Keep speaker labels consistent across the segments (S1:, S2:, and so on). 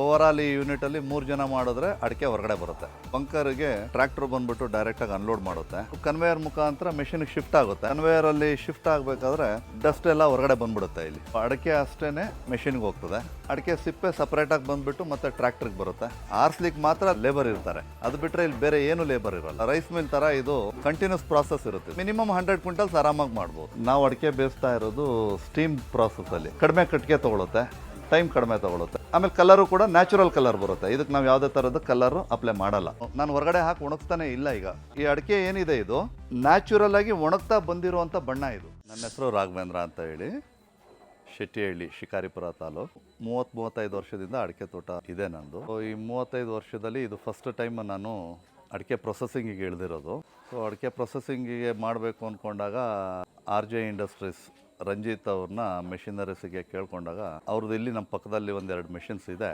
S1: Over all ಈ unit ಅಲ್ಲಿ ಮೂರು ಜನ ಮಾಡಿದ್ರೆ ಅಡಿಕೆ ಹೊರಗಡೆ ಬರುತ್ತೆ. ಬಂಕರ್ಗೆ ಟ್ರಾಕ್ಟರ್ ಬಂದ್ಬಿಟ್ಟು ಡೈರೆಕ್ಟ್ ಆಗಿ ಅನ್ಲೋಡ್ ಮಾಡುತ್ತೆ. ಕನ್ವೇಯರ್ ಮುಖಾಂತರ ಮೆಷಿನ್ ಶಿಫ್ಟ್ ಆಗುತ್ತೆ. ಕನ್ವೇಯರ್ ಅಲ್ಲಿ ಶಿಫ್ಟ್ ಆಗಬೇಕಾದ್ರೆ ಡಸ್ಟ್ ಎಲ್ಲ ಹೊರಗಡೆ ಬಂದ್ಬಿಡುತ್ತೆ ಇಲ್ಲಿ. ಅಡಿಕೆ ಅಷ್ಟೇನೆ ಮೆಷಿನ್ಗೆ ಹೋಗ್ತದೆ. ಅಡಿಕೆ ಸಿಪ್ಪೆ ಸಪರೇಟ್ ಆಗಿ ಬಂದ್ಬಿಟ್ಟು ಮತ್ತೆ ಟ್ರ್ಯಾಕ್ಟರ್ಗೆ ಬರುತ್ತೆ. ಆರ್ಸ್ಲಿಕ್ ಮಾತ್ರ ಲೇಬರ್ ಇರ್ತಾರೆ. ಅದು ಬಿಟ್ರೆ ಇಲ್ಲಿ ಬೇರೆ ಏನು ಲೇಬರ್ ಇರಲ್ಲ. ರೈಸ್ ಮಿಲ್ ತರ ಇದು ಕಂಟಿನ್ಯೂಸ್ ಪ್ರಾಸೆಸ್ ಇರುತ್ತೆ. ಮಿನಿಮಮ್ ಹಂಡ್ರೆಡ್ ಕ್ವಿಂಟಲ್ಸ್ ಆರಾಮಾಗಿ ಮಾಡ್ಬೋದು. ನಾವು ಅಡಿಕೆ ಬೇಯಿಸ್ತಾ ಇರೋದು ಸ್ಟೀಮ್ ಪ್ರಾಸೆಸ್ ಅಲ್ಲಿ. ಕಡಿಮೆ ಕಟ್ಟಿಗೆ ತಗೊಳುತ್ತೆ. ಟೈಮ್ ಕಡಿಮೆ ತಗೊಳುತ್ತೆ. ಆಮೇಲೆ ಕಲರು ಕೂಡ ನ್ಯಾಚುರಲ್ ಕಲರ್ ಬರುತ್ತೆ. ಇದಕ್ಕೆ ನಾವು ಯಾವುದೇ ಥರದ ಕಲರ್ ಅಪ್ಲೈ ಮಾಡಲ್ಲ. ನಾನು ಹೊರಗಡೆ ಹಾಕಿ ಒಣಗ್ತಾನೆ ಇಲ್ಲ ಈಗ. ಈ ಅಡಿಕೆ ಏನಿದೆ ಇದು? ನ್ಯಾಚುರಲ್ ಆಗಿ ಒಣಗ್ತಾ ಬಂದಿರುವಂಥ ಬಣ್ಣ ಇದು. ನನ್ನ ಹೆಸರು ರಾಘವೇಂದ್ರ ಅಂತ ಹೇಳಿ. ಶೆಟ್ಟಿಹಳ್ಳಿ, ಶಿಕಾರಿಪುರ ತಾಲೂಕು. ಮೂವತ್ತು ಮೂವತ್ತೈದು ವರ್ಷದಿಂದ ಅಡಿಕೆ ತೋಟ ಇದೆ ನಂದು. ಈ ಮೂವತ್ತೈದು ವರ್ಷದಲ್ಲಿ ಇದು ಫಸ್ಟ್ ಟೈಮ್ ನಾನು ಅಡಿಕೆ ಪ್ರೊಸೆಸಿಂಗಿಗೆ ಇಳಿದಿರೋದು. ಸೊ ಅಡಿಕೆ ಪ್ರೊಸೆಸಿಂಗಿಗೆ ಮಾಡಬೇಕು ಅಂದ್ಕೊಂಡಾಗ ಆರ್ ಜೆ ಇಂಡಸ್ಟ್ರೀಸ್ ರಂಜಿತ್ ಅವ್ರನ್ನ ಮೆಷಿನರೀಸಿಗೆ ಕೇಳ್ಕೊಂಡಾಗ ಅವ್ರದ್ದು ಇಲ್ಲಿ ನಮ್ಮ ಪಕ್ಕದಲ್ಲಿ ಒಂದೆರಡು ಮೆಷಿನ್ಸ್ ಇದೆ.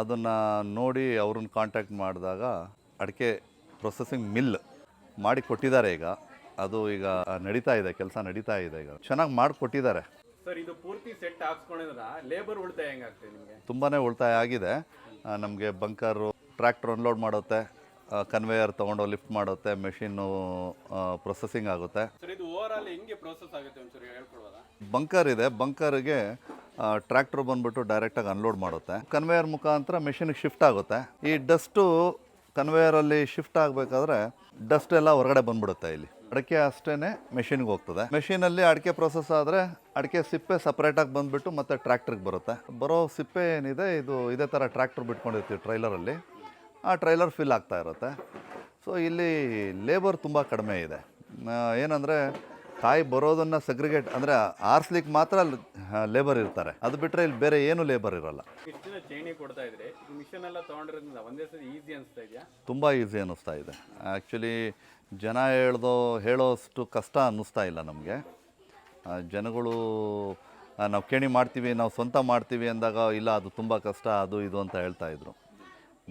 S1: ಅದನ್ನು ನೋಡಿ ಅವ್ರನ್ನ ಕಾಂಟ್ಯಾಕ್ಟ್ ಮಾಡಿದಾಗ ಅಡಿಕೆ ಪ್ರೊಸೆಸಿಂಗ್ ಮಿಲ್ ಮಾಡಿ ಕೊಟ್ಟಿದ್ದಾರೆ ಈಗ. ಅದು ಈಗ ನಡೀತಾ ಇದೆ ಕೆಲಸ ನಡೀತಾ ಇದೆ ಈಗ. ಚೆನ್ನಾಗಿ ಮಾಡಿಕೊಟ್ಟಿದ್ದಾರೆ
S2: ಸರ್ ಇದು ಪೂರ್ತಿ ಸೆಟ್ ಹಾಕ್ಸ್ಕೊಂಡಿದ್ರ ಲೇಬರ್ ಉಳಿತಾಯ ಹೆಂಗಾಗ್ತದೆ ನಿಮಗೆ?
S1: ತುಂಬಾ ಉಳಿತಾಯ ಆಗಿದೆ. ನಮಗೆ ಬಂಕರು ಟ್ರ್ಯಾಕ್ಟರ್ ಅನ್ಲೋಡ್ ಮಾಡುತ್ತೆ. ಕನ್ವೇಯರ್ ತಗೊಂಡು ಲಿಫ್ಟ್ ಮಾಡುತ್ತೆ. ಮೆಷಿನ್ನು ಪ್ರೊಸೆಸಿಂಗ್ ಆಗುತ್ತೆ.
S2: ಸರ್ ಇದು ಆಗುತ್ತೆ
S1: ಬಂಕರ್ ಇದೆ. ಬಂಕರ್ಗೆ ಟ್ರ್ಯಾಕ್ಟರ್ ಬಂದ್ಬಿಟ್ಟು ಡೈರೆಕ್ಟಾಗಿ ಅನ್ಲೋಡ್ ಮಾಡುತ್ತೆ. ಕನ್ವೇಯರ್ ಮುಖಾಂತರ ಮೆಷಿನ್ಗೆ ಶಿಫ್ಟ್ ಆಗುತ್ತೆ. ಈ ಡಸ್ಟು ಕನ್ವೇಯರಲ್ಲಿ ಶಿಫ್ಟ್ ಆಗಬೇಕಾದ್ರೆ ಡಸ್ಟ್ ಎಲ್ಲ ಹೊರಗಡೆ ಬಂದ್ಬಿಡುತ್ತೆ ಇಲ್ಲಿ. ಅಡಿಕೆ ಅಷ್ಟೇ ಮೆಷಿನ್ಗೆ ಹೋಗ್ತದೆ. ಮೆಷಿನಲ್ಲಿ ಅಡಿಕೆ ಪ್ರೊಸೆಸ್ ಆದರೆ ಅಡಿಕೆ ಸಿಪ್ಪೆ ಸಪ್ರೇಟಾಗಿ ಬಂದ್ಬಿಟ್ಟು ಮತ್ತೆ ಟ್ರ್ಯಾಕ್ಟ್ರಿಗೆ ಬರುತ್ತೆ. ಬರೋ ಸಿಪ್ಪೆ ಏನಿದೆ, ಇದು ಇದೇ ಥರ ಟ್ರ್ಯಾಕ್ಟರ್ ಬಿಟ್ಕೊಂಡಿರ್ತೀವಿ ಟ್ರೈಲರಲ್ಲಿ ಆ ಟ್ರೈಲರ್ ಫಿಲ್ ಆಗ್ತಾ ಇರುತ್ತೆ. ಸೊ ಇಲ್ಲಿ ಲೇಬರ್ ತುಂಬ ಕಡಿಮೆ ಇದೆ. ಏನಂದರೆ ಕಾಯಿ ಬರೋದನ್ನು ಸಗ್ರಿಗೇಟ್ ಅಂದರೆ ಆರಿಸ್ಲಿಕ್ಕೆ ಮಾತ್ರ ಲೇಬರ್ ಇರ್ತಾರೆ. ಅದು ಬಿಟ್ಟರೆ ಇಲ್ಲಿ ಬೇರೆ ಏನು ಲೇಬರ್ ಇರಲ್ಲ.
S2: ಇಷ್ಟು ದಿನ ಕೊಡ್ತಾ ಇದ್ರಿ ಮಿಷನ್ ಎಲ್ಲ ತೊಗೊಂಡಿರೋದ್ರಿಂದ ಒಂದೇ ಸರಿ ಈಸಿ ಅನಿಸ್ತಾ ಇದೆಯಾ?
S1: ತುಂಬ ಈಸಿ ಅನ್ನಿಸ್ತಾ ಇದೆ. ಆ್ಯಕ್ಚುಲಿ ಜನ ಹೇಳ್ದೋ ಹೇಳೋಷ್ಟು ಕಷ್ಟ ಅನ್ನಿಸ್ತಾ ಇಲ್ಲ ನಮಗೆ. ಜನಗಳು ನಾವು ಕೇಣಿ ಮಾಡ್ತೀವಿ ನಾವು ಸ್ವಂತ ಮಾಡ್ತೀವಿ ಅಂದಾಗ ಇಲ್ಲ ಅದು ತುಂಬ ಕಷ್ಟ ಅದು ಇದು ಅಂತ ಹೇಳ್ತಾ ಇದ್ರು.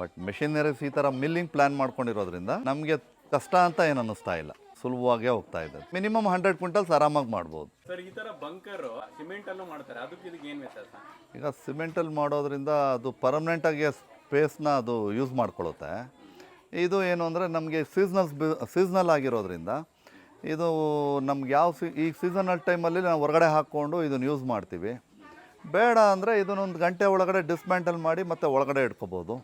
S1: ಬಟ್ ಮೆಷಿನರೀಸ್ ಈ ಥರ ಮಿಲ್ಲಿಂಗ್ ಪ್ಲ್ಯಾನ್ ಮಾಡ್ಕೊಂಡಿರೋದ್ರಿಂದ ನಮಗೆ ಕಷ್ಟ ಅಂತ ಏನು ಅನ್ನಿಸ್ತಾ ಇಲ್ಲ. ಸುಲಭವಾಗೇ ಹೋಗ್ತಾ ಇದೆ. ಮಿನಿಮಮ್ ಹಂಡ್ರೆಡ್ ಕ್ವಿಂಟಲ್ಸ್ ಆರಾಮಾಗಿ ಮಾಡ್ಬೋದು.
S2: ಸರ್ ಈ ಥರ ಬಂಕರ್ ಸಿಮೆಂಟ್ ಅಲ್ಲೂ ಮಾಡ್ತಾರೆ. ಅದಕ್ಕೆ ಇದಕ್ಕೆ ಏನು ವ್ಯತ್ಯಾಸ?
S1: ಈಗ ಸಿಮೆಂಟಲ್ಲಿ ಮಾಡೋದ್ರಿಂದ ಅದು ಪರ್ಮನೆಂಟಾಗಿ ಸ್ಪೇಸ್ನ ಅದು ಯೂಸ್ ಮಾಡ್ಕೊಳ್ಳುತ್ತೆ ಇದು ಏನು ಅಂದರೆ ನಮಗೆ ಸೀಸ್ನಲ್ಸ್ ಸೀಸ್ನಲ್ ಆಗಿರೋದ್ರಿಂದ ಇದು ನಮ್ಗೆ ಯಾವ ಸಿ ಈ ಸೀಸನಲ್ ಟೈಮಲ್ಲಿ ನಾವು ಹೊರಗಡೆ ಹಾಕ್ಕೊಂಡು ಇದನ್ನು ಯೂಸ್ ಮಾಡ್ತೀವಿ. ಬೇಡ ಅಂದರೆ ಇದನ್ನೊಂದು ಗಂಟೆ ಒಳಗಡೆ ಡಿಸ್ಮ್ಯಾಂಟಲ್ ಮಾಡಿ ಮತ್ತೆ ಒಳಗಡೆ ಇಟ್ಕೋಬೋದು.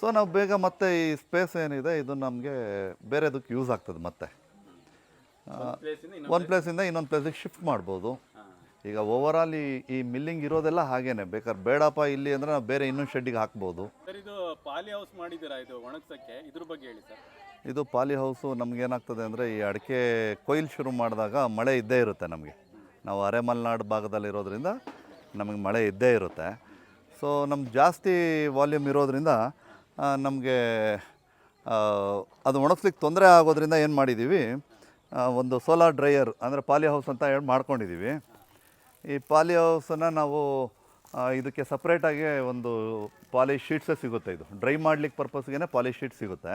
S1: ಸೊ ನಾವು ಬೇಗ ಮತ್ತೆ ಈ ಸ್ಪೇಸ್ ಏನಿದೆ ಇದು ನಮಗೆ ಬೇರೆದಕ್ಕೆ ಯೂಸ್ ಆಗ್ತದೆ ಮತ್ತೆ. ಒಂದು ಪ್ಲೇಸಿಂದ ಇನ್ನೊಂದು ಪ್ಲೇಸಿಗೆ ಶಿಫ್ಟ್ ಮಾಡ್ಬೋದು. ಈಗ ಓವರ್ ಆಲ್ ಈ ಈ ಮಿಲ್ಲಿಂಗ್ ಇರೋದೆಲ್ಲ ಹಾಗೇನೆ. ಬೇಕಾದ್ರೆ ಬೇಡಪ್ಪ ಇಲ್ಲಿ ಅಂದ್ರೆ ನಾವು ಬೇರೆ ಇನ್ನೊಂದು ಶೆಡ್ಡಿಗೆ ಹಾಕ್ಬೋದು.
S2: ಸರ್ ಇದು ಪಾಲಿ ಹೌಸ್ ಮಾಡಿದ್ದೀರಾ ಇದು ಒಣಗ್ಸಕ್ಕೆ? ಇದ್ರ ಬಗ್ಗೆ ಹೇಳಿ ಸರ್
S1: ಇದು ಪಾಲಿ ಹೌಸು ನಮಗೇನಾಗ್ತದೆ ಅಂದರೆ ಈ ಅಡಿಕೆ ಕೊಯ್ಲು ಶುರು ಮಾಡಿದಾಗ ಮಳೆ ಇದ್ದೇ ಇರುತ್ತೆ ನಮಗೆ. ನಾವು ಅರೆ ಮಲೆನಾಡು ಭಾಗದಲ್ಲಿರೋದ್ರಿಂದ ನಮಗೆ ಮಳೆ ಇದ್ದೇ ಇರುತ್ತೆ. ಸೊ ನಮ್ಮ ಜಾಸ್ತಿ ವಾಲ್ಯೂಮ್ ಇರೋದ್ರಿಂದ ನಮಗೆ ಅದು ಒಣಗ್ಸ್ಲಿಕ್ಕೆ ತೊಂದರೆ ಆಗೋದ್ರಿಂದ ಏನು ಮಾಡಿದ್ದೀವಿ ಒಂದು ಸೋಲಾರ್ ಡ್ರೈಯರ್ ಅಂದರೆ ಪಾಲಿ ಹೌಸ್ ಅಂತ ಹೇಳಿ ಮಾಡ್ಕೊಂಡಿದ್ದೀವಿ ಈ ಪಾಲಿ ಹೌಸನ್ನು ನಾವು ಇದಕ್ಕೆ ಸಪ್ರೇಟಾಗಿ ಒಂದು ಪಾಲಿ ಶೀಟ್ಸೇ ಸಿಗುತ್ತೆ ಇದು. ಡ್ರೈ ಮಾಡ್ಲಿಕ್ಕೆ ಪರ್ಪಸ್ಗೆ ಪಾಲಿ ಶೀಟ್ ಸಿಗುತ್ತೆ.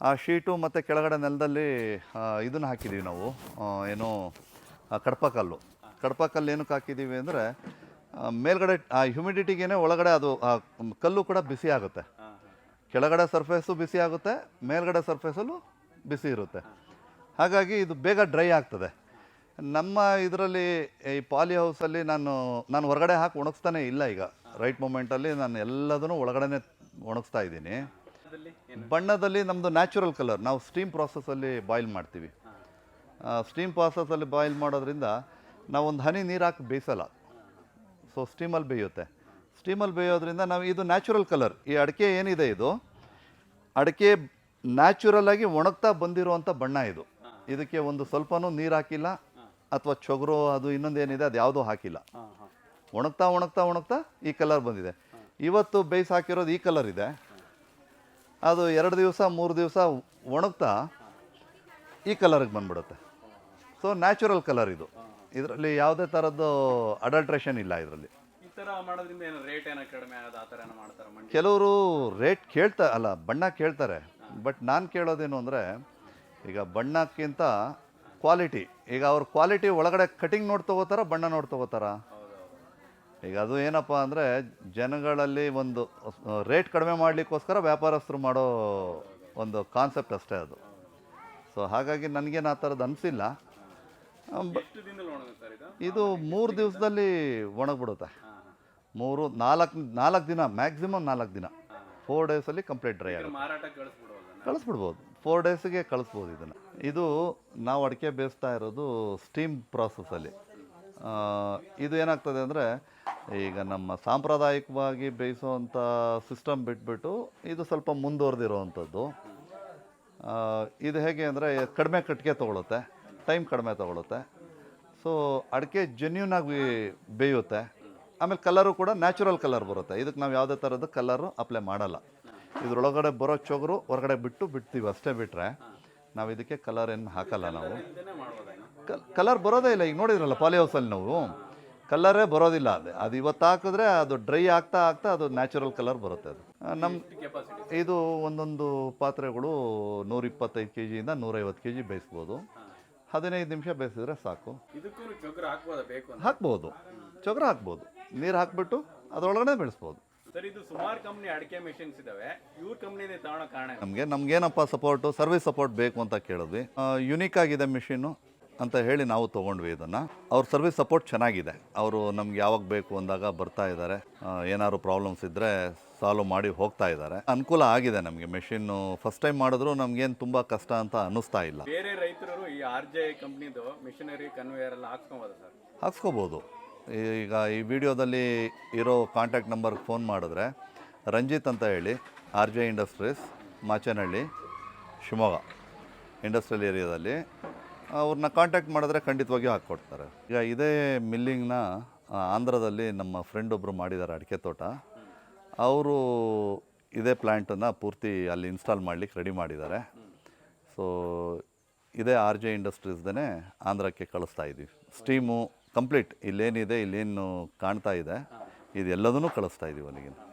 S1: ಆ ಶೀಟು ಮತ್ತು ಕೆಳಗಡೆ ನೆಲದಲ್ಲಿ ಇದನ್ನು ಹಾಕಿದ್ದೀವಿ ನಾವು. ಏನು ಕಡಪಕಲ್ಲು ಕಡಪಕಲ್ಲು ಏನಕ್ಕೆ ಹಾಕಿದ್ದೀವಿ ಅಂದರೆ ಮೇಲ್ಗಡೆ, ಆ ಹ್ಯುಮಿಡಿಟಿಗೇ ಒಳಗಡೆ ಅದು ಕಲ್ಲು ಕೂಡ ಬಿಸಿ ಆಗುತ್ತೆ. ಕೆಳಗಡೆ ಸರ್ಫೇಸು ಬಿಸಿ ಆಗುತ್ತೆ, ಮೇಲ್ಗಡೆ ಸರ್ಫೇಸಲ್ಲೂ ಬಿಸಿ ಇರುತ್ತೆ. ಹಾಗಾಗಿ ಇದು ಬೇಗ ಡ್ರೈ ಆಗ್ತದೆ. ನಮ್ಮ ಇದರಲ್ಲಿ ಈ ಪಾಲಿ ಹೌಸಲ್ಲಿ ನಾನು ನಾನು ಹೊರಗಡೆ ಹಾಕಿ ಒಣಗಿಸ್ತಾನೆ ಇಲ್ಲ ಈಗ. ರೈಟ್ ಮೂಮೆಂಟಲ್ಲಿ ನಾನು ಎಲ್ಲದನ್ನು ಒಳಗಡೆ ಒಣಗಿಸ್ತಾ ಇದ್ದೀನಿ. ಬಣ್ಣದಲ್ಲಿ ನಮ್ಮದು ನ್ಯಾಚುರಲ್ ಕಲರ್, ನಾವು ಸ್ಟೀಮ್ ಪ್ರಾಸೆಸಲ್ಲಿ ಬಾಯ್ಲ್ ಮಾಡ್ತೀವಿ. ಸ್ಟೀಮ್ ಪ್ರಾಸೆಸಲ್ಲಿ ಬಾಯ್ಲ್ ಮಾಡೋದ್ರಿಂದ ನಾವು ಒಂದು ಹನಿ ನೀರು ಹಾಕಿ ಬೇಯಿಸಲ್ಲ. ಸೊ, ಸ್ಟೀಮಲ್ಲಿ ಬೇಯುತ್ತೆ. ಸ್ಟೀಮಲ್ಲಿ ಬೇಯೋದ್ರಿಂದ ನಾವು, ಇದು ನ್ಯಾಚುರಲ್ ಕಲರ್. ಈ ಅಡಿಕೆ ಏನಿದೆ ಇದು? ಅಡಿಕೆ ನ್ಯಾಚುರಲ್ ಆಗಿ ಒಣಗ್ತಾ ಬಂದಿರುವಂಥ ಬಣ್ಣ ಇದು. ಇದಕ್ಕೆ ಒಂದು ಸ್ವಲ್ಪನೂ ನೀರು ಹಾಕಿಲ್ಲ ಅಥವಾ ಚೊಗರು ಅದು ಇನ್ನೊಂದೇನಿದೆ ಅದು ಯಾವುದೂ ಹಾಕಿಲ್ಲ. ಒಣಗ್ತಾ ಒಣಗ್ತಾ ಒಣಗ್ತಾ ಈ ಕಲರ್ ಬಂದಿದೆ. ಇವತ್ತು ಬೇಯಿಸಿ ಹಾಕಿರೋದು ಈ ಕಲರ್ ಇದೆ. ಅದು ಎರಡು ದಿವಸ ಮೂರು ದಿವಸ ಒಣಗ್ತಾ ಈ ಕಲರ್ಗೆ ಬಂದ್ಬಿಡುತ್ತೆ. ಸೊ ನ್ಯಾಚುರಲ್ ಕಲರ್ ಇದು. ಇದರಲ್ಲಿ ಯಾವುದೇ ಥರದ್ದು ಅಡಲ್ಟ್ರೇಷನ್ ಇಲ್ಲ ಇದರಲ್ಲಿ. ಕೆಲವರು ರೇಟ್ ಕೇಳ್ತಾ ಅಲ್ಲ ಬಣ್ಣ ಕೇಳ್ತಾರೆ. ಬಟ್ ನಾನು ಕೇಳೋದೇನು ಅಂದರೆ ಈಗ ಬಣ್ಣಕ್ಕಿಂತ ಕ್ವಾಲಿಟಿ ಈಗ ಅವ್ರ ಕ್ವಾಲಿಟಿ ಒಳಗಡೆ ಕಟಿಂಗ್ ನೋಡಿ ತೊಗೋತಾರ ಬಣ್ಣ ನೋಡಿ ತೊಗೋತಾರ? ಈಗ ಅದು ಏನಪ್ಪ ಅಂದರೆ ಜನಗಳಲ್ಲಿ ಒಂದು ರೇಟ್ ಕಡಿಮೆ ಮಾಡಲಿಕ್ಕೋಸ್ಕರ ವ್ಯಾಪಾರಸ್ಥರು ಮಾಡೋ ಒಂದು ಕಾನ್ಸೆಪ್ಟ್ ಅಷ್ಟೇ ಅದು. ಸೊ ಹಾಗಾಗಿ ನನಗೇನು ಆ ಥರದ್ದು ಅನಿಸಿಲ್ಲ.
S2: ಇದು?
S1: ಮೂರು ದಿವಸದಲ್ಲಿ ಒಣಗ್ಬಿಡುತ್ತೆ. ಮೂರು ನಾಲ್ಕು ನಾಲ್ಕು ದಿನ ಮ್ಯಾಕ್ಸಿಮಮ್ ನಾಲ್ಕು ದಿನ. ಫೋರ್ ಡೇಸಲ್ಲಿ ಕಂಪ್ಲೀಟ್ ಡ್ರೈ ಆಗುತ್ತೆ. ಕಳಿಸ್ಬಿಡ್ಬೋದು. ಫೋರ್ ಡೇಸಿಗೆ ಕಳಿಸ್ಬೋದು ಇದನ್ನು. ಇದು ನಾವು ಅಡಿಕೆ ಬೇಯಿಸ್ತಾ ಇರೋದು ಸ್ಟೀಮ್ ಪ್ರಾಸೆಸ್ಸಲ್ಲಿ ಇದು ಏನಾಗ್ತದೆ ಅಂದರೆ ಈಗ ನಮ್ಮ ಸಾಂಪ್ರದಾಯಿಕವಾಗಿ ಬೇಯಿಸುವಂಥ ಸಿಸ್ಟಮ್ ಬಿಟ್ಬಿಟ್ಟು ಇದು ಸ್ವಲ್ಪ ಮುಂದುವರೆದಿರೋವಂಥದ್ದು ಇದು ಹೇಗೆ ಅಂದರೆ ಕಡಿಮೆ ಕಟ್ಟಿಗೆ ತೊಗೊಳುತ್ತೆ ಟೈಮ್ ಕಡಿಮೆ ತೊಗೊಳುತ್ತೆ. ಸೊ ಅಡಿಕೆ ಜೆನ್ಯೂನ್ ಆಗಿ ಬೇಯುತ್ತೆ. ಆಮೇಲೆ ಕಲರು ಕೂಡ ನ್ಯಾಚುರಲ್ ಕಲರ್ ಬರುತ್ತೆ. ಇದಕ್ಕೆ ನಾವು ಯಾವುದೇ ಥರದ ಕಲರು ಅಪ್ಲೈ ಮಾಡಲ್ಲ. ಇದ್ರೊಳಗಡೆ ಬರೋ ಚೊಗರು ಹೊರಗಡೆ ಬಿಟ್ಟು ಬಿಡ್ತೀವಿ ಅಷ್ಟೇ ಬಿಟ್ಟರೆ ನಾವು ಇದಕ್ಕೆ ಕಲರ್ ಏನು ಹಾಕಲ್ಲ ನಾವು. ಕಲರ್ ಬರೋದೇ ಇಲ್ಲ ಈಗ ನೋಡಿದ್ರಲ್ಲ ಪಾಲಿ ಹೌಸಲ್ಲಿ ನಾವು ಕಲರೇ ಬರೋದಿಲ್ಲ ಅದು. ಅದು ಇವತ್ತು ಹಾಕಿದ್ರೆ ಅದು ಡ್ರೈ ಆಗ್ತಾ ಆಗ್ತಾ ಅದು ನ್ಯಾಚುರಲ್ ಕಲರ್ ಬರುತ್ತೆ ಅದು. ನಮ್ಮ ಇದು ಒಂದೊಂದು ಪಾತ್ರೆಗಳು ನೂರಿಪ್ಪತ್ತೈದು ಕೆ ಜಿಯಿಂದ ನೂರೈವತ್ತು ಕೆ ಜಿ ಬೇಯಿಸ್ಬೋದು ಹದಿನೈದು ನಿಮಿಷ ಬೇಯಿಸಿದ್ರೆ ಸಾಕು. ಹಾಕ್ಬೋದು ಚೊಗರ ಹಾಕ್ಬೋದು. ನೀರು ಹಾಕ್ಬಿಟ್ಟು ಅದರೊಳಗಡೆ ಬೆಳೆಸ್ಬೋದು.
S2: ಸರ್ ಇದು ಸುಮಾರು ಕಂಪ್ನಿ ಅಡಿಕೆ ಮೆಷಿನ್ಸ್ ಇದಾವೆ. ಇವ್ರ ಕಂಪ್ನಿನೇ ತಗೊಳ್ಳೋ ಕಾರಣ ಏನು?
S1: ನಮಗೆ ನಮಗೇನಪ್ಪ ಸಪೋರ್ಟು ಸರ್ವಿಸ್ ಸಪೋರ್ಟ್ ಬೇಕು ಅಂತ ಕೇಳಿದ್ವಿ. ಯುನೀಕ್ ಆಗಿದೆ ಮಿಷಿನ್ನು ಅಂತ ಹೇಳಿ ನಾವು ತೊಗೊಂಡ್ವಿ ಇದನ್ನು. ಅವ್ರ ಸರ್ವಿಸ್ ಸಪೋರ್ಟ್ ಚೆನ್ನಾಗಿದೆ. ಅವರು ನಮ್ಗೆ ಯಾವಾಗ ಬೇಕು ಅಂದಾಗ ಬರ್ತಾ ಇದ್ದಾರೆ. ಏನಾದ್ರು ಪ್ರಾಬ್ಲಮ್ಸ್ ಇದ್ದರೆ ಸಾಲ್ವ್ ಮಾಡಿ ಹೋಗ್ತಾ ಇದ್ದಾರೆ. ಅನುಕೂಲ ಆಗಿದೆ ನಮಗೆ ಮೆಷಿನ್ನು ಫಸ್ಟ್ ಟೈಮ್ ಮಾಡಿದ್ರು ನಮಗೇನು ತುಂಬ ಕಷ್ಟ ಅಂತ ಅನ್ನಿಸ್ತಾ ಇಲ್ಲ.
S2: ಬೇರೆ ರೈತರು ಈ ಆರ್ ಜೆ ಕಂಪ್ನಿದು ಮಿಷನರಿ ಕನ್ವೇಯರ್ ಎಲ್ಲ ಹಾಕ್ಸ್ಕೊಬೋದು ಸರ್?
S1: ಹಾಕ್ಸ್ಕೋಬೋದು. ಈಗ ಈ ವಿಡಿಯೋದಲ್ಲಿ ಇರೋ ಕಾಂಟ್ಯಾಕ್ಟ್ ನಂಬರ್ಗೆ ಫೋನ್ ಮಾಡಿದ್ರೆ ರಂಜಿತ್ ಅಂತ ಹೇಳಿ, R J industries Machanahalli, Shivamogga industrial ಏರಿಯಾದಲ್ಲಿ ಅವ್ರನ್ನ ಕಾಂಟ್ಯಾಕ್ಟ್ ಮಾಡಿದ್ರೆ ಖಂಡಿತವಾಗಿಯೂ ಹಾಕ್ಕೊಡ್ತಾರೆ. ಈಗ ಇದೇ ಮಿಲ್ಲಿಂಗ್ನ ಆಂಧ್ರದಲ್ಲಿ ನಮ್ಮ ಫ್ರೆಂಡ್ ಒಬ್ಬರು ಮಾಡಿದ್ದಾರೆ, ಅಡಿಕೆ ತೋಟ. ಅವರು ಇದೇ ಪ್ಲ್ಯಾಂಟನ್ನು ಪೂರ್ತಿ ಅಲ್ಲಿ ಇನ್ಸ್ಟಾಲ್ ಮಾಡಲಿಕ್ಕೆ ರೆಡಿ ಮಾಡಿದ್ದಾರೆ. ಸೊ ಇದೇ ಆರ್ ಜೆ ಇಂಡಸ್ಟ್ರೀಸ್ದೇ ಆಂಧ್ರಕ್ಕೆ ಕಳಿಸ್ತಾ ಇದ್ದೀವಿ ಸ್ಟೀಮು ಕಂಪ್ಲೀಟ್ ಇಲ್ಲೇನಿದೆ ಇಲ್ಲೇನು ಕಾಣ್ತಾ ಇದೆ. ಇದೆಲ್ಲದನ್ನೂ ಕಳಿಸ್ತಾ ಇದ್ದೀವಿ ಅಲ್ಲಿಗೆ